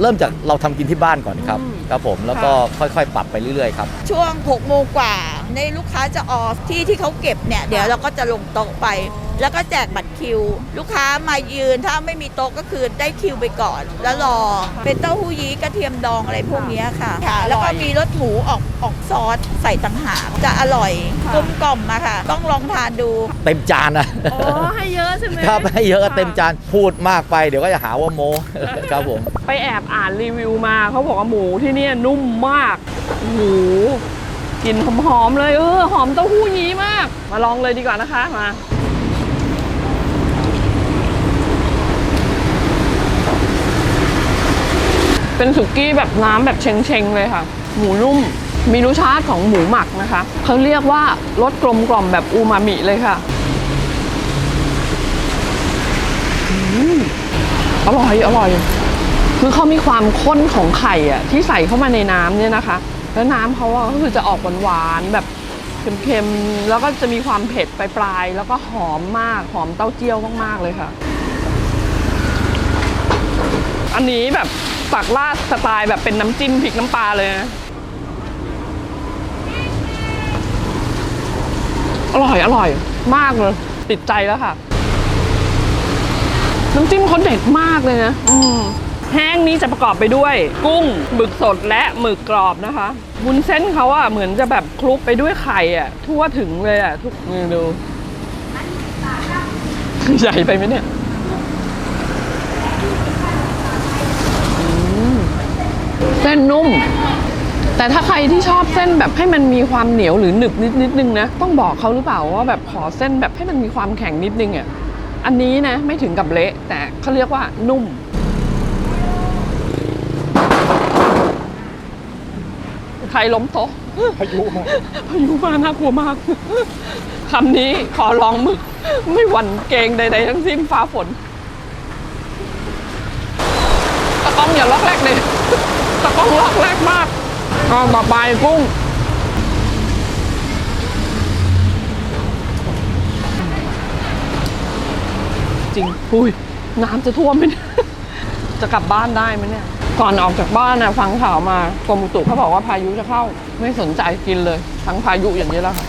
เริ่มจากเราทำกินที่บ้านก่อนครับอืมครับผมแล้วก็ค่อยๆ ปรับไปเรื่อยๆครับ ช่วง6โมงกว่า ในลูกค้าจะออกที่ที่เขาเก็บเนี่ยเดี๋ยวเราก็จะลงโต๊ะไป แล้วก็แจกบัตรคิว ลูกค้ามายืนถ้าไม่มีโต๊ะก็คือได้คิวไปก่อน แล้วรอเป็นเต้าหู้ยี้กระเทียมดองอะไรพวกเนี้ยค่ะค่ะ แล้วก็มีรสหมูออกออกซอสใส่ต่างหากจะอร่อยกลมกล่อมอะค่ะ ต้องลองทานดูเต็มจานนะอ๋อให้เยอะใช่ไหมครับให้เยอะเต็มจานพูดมากไปเดี๋ยวก็จะหาว่าโมครับผมไปแอบอ่านรีวิวมาเขาบอกว่าหมูที่เนี่ยนุ่มมากโอ้โห กลิ่นหอมๆเลยเออหอมเต้าหู้ยี้มาก มาลองเลยดีกว่านะคะมาเป็นสุกี้แบบน้ำแบบเชงๆเลยค่ะ หมูนุ่มมีรสชาติของหมูหมักนะคะเขาเรียกว่ารสกลมกล่อมแบบอูมามิเลยค่ะอืมอร่อยอร่อย คือเขามีความข้นของไข่อะที่ใส่เข้ามาในน้ำเนี่ยนะคะ แล้วน้ำเขาอะก็คือจะออกหวานๆแบบเค็มๆ แล้วก็จะมีความเผ็ดปลายๆ แล้วก็หอมมาก หอมเต้าเจี้ยวมากๆ เลยค่ะ อันนี้แบบปักราดสไตล์แบบเป็นน้ำจิ้มพริกน้ำปลาเลยนะ อร่อยอร่อยมากเลย ติดใจแล้วค่ะ น้ำจิ้มเขาเด็ดมากเลยนะ อืม แห้งนี้จะประกอบไปด้วย กุ้งหมึกสดและหมึกกรอบนะคะวุ้นเส้นเขาอะเหมือนจะแบบคลุกไปด้วยไข่อะทั่วถึงเลยอะทุกนี่ดู ใหญ่ไปไหมเนี่ยเส้นนุ่ม แต่ถ้าใครที่ชอบเส้นแบบให้มันมีความเหนียวหรือหนึบนิดนิดนึงนะ ต้องบอกเขาหรือเปล่าว่าแบบขอเส้นแบบให้มันมีความแข็งนิดนึงอะอันนี้นะไม่ถึงกับเละ แต่เขาเรียกว่านุ่ม ใครล้มโต๊ะพายุมาพายุมาน่ากลัวมากคำนี้ขอลองหมึก ไม่หวั่นเกรงใดๆทั้งสิ้นฟ้าฝนตะกล้องอย่าล็อกแรกเลยตะกล้องล็อกแรกมากก็ต่อไปกุ้งจริงอุ้ยน้ำจะท่วมไหมเนี่ยจะกลับบ้านได้ไหมเนี่ย ก่อนออกจากบ้านนะฟังข่าวมากรมอุตุเขาบอกว่าพายุจะเข้า ไม่สนใจกินเลย ทั้งพายุอย่างนี้แล้วค่ะ